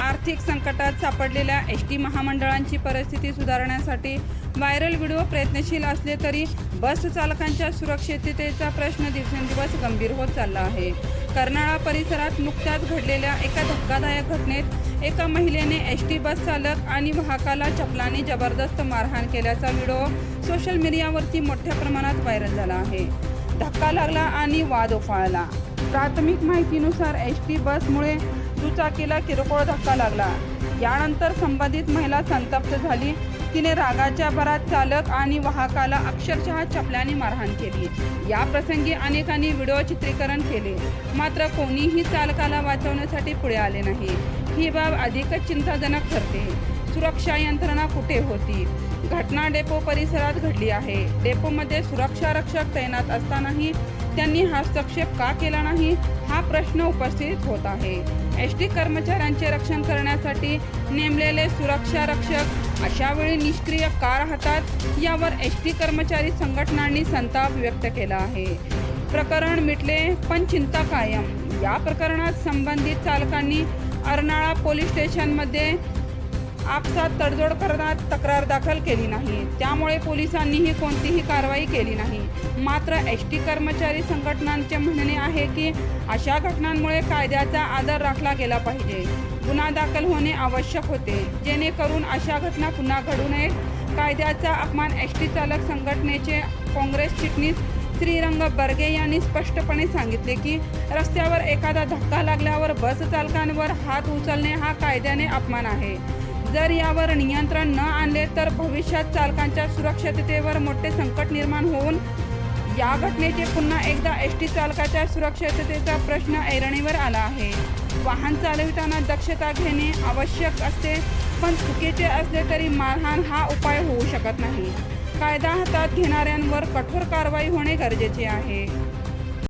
आर्थिक संकटात सापडलेल्या एस टी महामंडळांची परिस्थिती सुधारण्यासाठी व्हायरल व्हिडिओ प्रयत्नशील असले तरी बस चालकांच्या सुरक्षिततेचा प्रश्न दिवसेंदिवस गंभीर होत चालला आहे. कर्नाळा परिसरात नुकत्याच घडलेल्या एका धक्कादायक घटनेत एका महिलेने एस टी बस चालक आणि वाहकाला चपलाने जबरदस्त मारहाण केल्याचा व्हिडिओ सोशल मीडियावरती मोठ्या प्रमाणात व्हायरल झाला आहे. धक्का लागला आणि वाद उफाळला. प्राथमिक माहितीनुसार एस टी बसमुळे दुचाकीला किरकोळ धक्का लागला. यानंतर संबंधित महिला संतप्त झाली. तिने रागाच्या भरात चालक आणि वाहकाला अक्षरशः चपल्याने मारहाण केली. या प्रसंगी अनेकांनी व्हिडिओ चित्रीकरण केले. मात्र कोणीही चालकाला वाचवण्यासाठी पुढे आले नाही. ही बाब अधिकच चिंताजनक ठरते. सुरक्षा यंत्रणा कुठे होती? घटना डेपो परिसरात घडली आहे. डेपोमध्ये सुरक्षा रक्षक तैनात असतानाही त्यांनी हस्तक्षेप का केला नाही हा प्रश्न उपस्थित होत आहे. एस टी कर्मचाऱ्यांचे रक्षण करण्यासाठी नेमलेले सुरक्षा रक्षक अशा वेळी निष्क्रिय का राहतात यावर एस टी कर्मचारी संघटनांनी संताप व्यक्त केला आहे. प्रकरण मिटले पण चिंता कायम. या प्रकरणात संबंधित चालकांनी अर्नाळा पोलीस स्टेशनमध्ये आपसात तडजोड करण्यात तक्रार दाखल केली नाही. त्यामुळे पोलिसांनीही कोणतीही कारवाई केली नाही. मात्र एस टी कर्मचारी संघटनांचे म्हणणे आहे की अशा घटनांमुळे कायद्याचा आदर राखला गेला पाहिजे. गुन्हा दाखल होणे आवश्यक होते. जेणेकरून अशा घटना पुन्हा घडू नयेत. कायद्याचा अपमान एस टी चालक संघटनेचे काँग्रेस चिटणीस श्रीरंग बर्गे यांनी स्पष्टपणे सांगितले की रस्त्यावर एखादा धक्का लागल्यावर बस चालकांवर हात उचलणे हा कायद्याने अपमान आहे. जर यावर नियंत्रण न आणले तर भविष्यात चालकांच्या सुरक्षिततेवर मोठे संकट निर्माण होऊन या घटनेचे पुन्हा एकदा एस टी चालकाच्या सुरक्षिततेचा प्रश्न ऐरणीवर आला आहे. वाहन चालविताना दक्षता घेणे आवश्यक असते पण चुकीचे असले तरी मारहाण हा उपाय होऊ शकत नाही. कायदा हातात घेणाऱ्यांवर कठोर कारवाई होणे गरजेचे आहे.